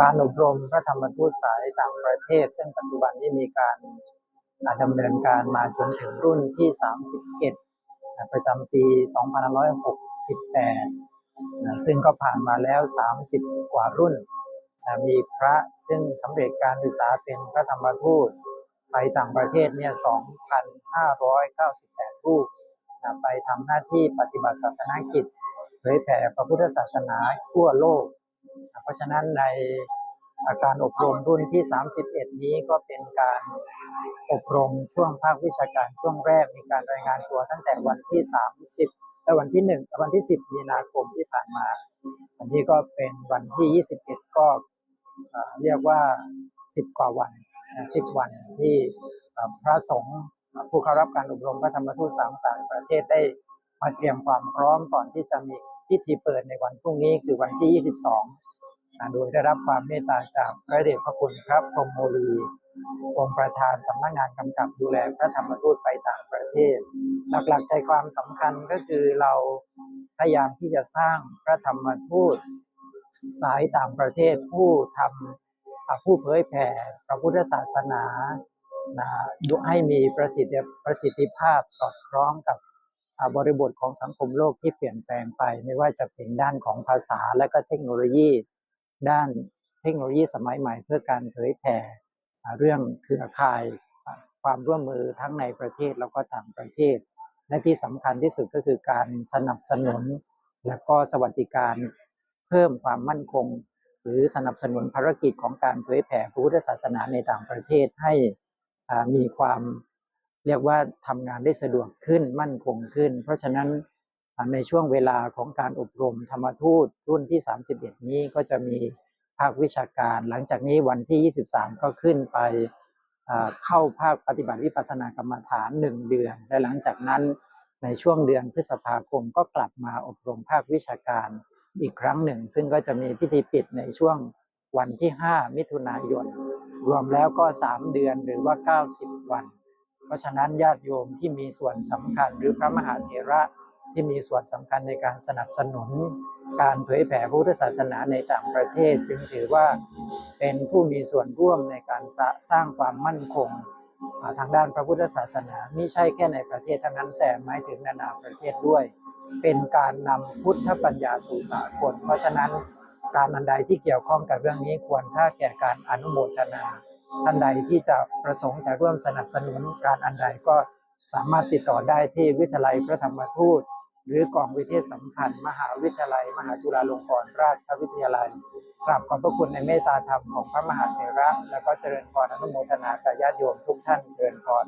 การอบรมพระธรรมทูตสายต่างประเทศ ซึ่งปัจจุบันนี้มีการอ่าดำเนินการมาจนถึงรุ่นที่ 31 ประจำปี 2568 ซึ่งก็ผ่านมาแล้ว 30 กว่ารุ่น มีพระซึ่งสำเร็จการศึกษาเป็นพระธรรมทูตไปต่างประเทศเนี่ย 2,598 รูป ไปทำหน้าที่ปฏิบัติศาสนกิจเผยแผ่พระพุทธศาสนาทั่วโลก เพราะฉะนั้นในาการอบรมรุ่นที่ 31 นี้ก็เป็นการอบรมช่วงภาควิชาการช่วงแรกมีการรายงานตัวตั้งแต่วันที่ 30 และวันที่1และวันที่ 10 มีนาคมที่ผ่านมา วันนี้ก็เป็นวันที่ 21 ก็เอ่อเรียกว่า 10 กว่าวัน 10 วันที่พระสงฆ์ผู้เข้ารับการอบรมพระธรรมทูตสามต่างประเทศได้มาเตรียมความพร้อมก่อนที่จะมีพิธีเปิดในวันพรุ่งนี้คือวันที่ 22 โดยได้รับความเมตตาจากพระเดชพระคุณพระพรมโมลีองค์ประธานสำนักงานกำกับดูแลพระธรรมทูตไปต่างประเทศ หลักๆใจความสำคัญก็คือเราพยายามที่จะสร้างพระธรรมทูตสายต่างประเทศผู้ทำผู้เผยแผ่พระพุทธศาสนานะให้มีประสิทธิประสิทธิภาพสอดคล้องกับบริบทของสังคมโลกที่เปลี่ยนแปลงไป ไม่ว่าจะเป็นด้านของภาษาและก็เทคโนโลยี ด้านเทคโนโลยีสมัยใหม่เพื่อการเผยแผ่อ่เรื่องเครือข่ายความร่วมมือทั้งในประเทศแล้วก็ต่างประเทศ และที่สำคัญที่สุดก็คือการสนับสนุน และก็สวัสดิการเพิ่มความมั่นคง หรือสนับสนุนภารกิจของการเผยแผ่พระพุทธศาสนาในต่างประเทศให้มีความเรียกว่าทำงานได้สะดวกขึ้นมั่นคงขึ้น เพราะฉะนั้น ในช่วงเวลาของการอบรมธรรมทูตรุ่นที่ 31 นี้ก็จะมีภาควิชาการ หลังจากนี้วันที่ 23 ก็ขึ้นไปเข้าภาคปฏิบัติวิปัสสนากรรมฐาน 1 เดือน และหลังจากนั้นในช่วงเดือนพฤษภาคมก็กลับมาอบรมภาควิชาการอีกครั้งหนึ่ง ซึ่งก็จะมีพิธีปิดในช่วงวันที่ 5 มิถุนายน รวมแล้วก็ 3 เดือนหรือว่า 90 วัน เพราะฉะนั้นญาติโยมที่มีส่วนสำคัญหรือพระมหาเถระ ที่มีส่วนสำคัญในการสนับสนุน การเผยแผ่พระพุทธศาสนาในต่างประเทศ จึงถือว่าเป็นผู้มีส่วนร่วมในการสร้างความมั่นคงทางด้านพระพุทธศาสนาไม่ใช่แค่ในประเทศเท่านั้นแต่หมายถึงนานาประเทศด้วย เป็นการนำพุทธปัญญาสู่สากลเพราะฉะนั้นการอันใดที่เกี่ยวข้องกับเรื่องนี้ควรค่าแก่การอนุโมทนา ท่านใดที่จะประสงค์จะร่วมสนับสนุนการอันใดก็สามารถติดต่อได้ที่วิทยาลัยพระธรรมทูต หรือกองวิเทศสัมพันธ์ มหาวิทยาลัย มหาจุฬาลงกรณราชวิทยาลัยกราบขอบพระคุณในเมตตาธรรมของพระมหาเถระ และก็เจริญพรอนุโมทนากับญาติโยมทุกท่านเจริญพร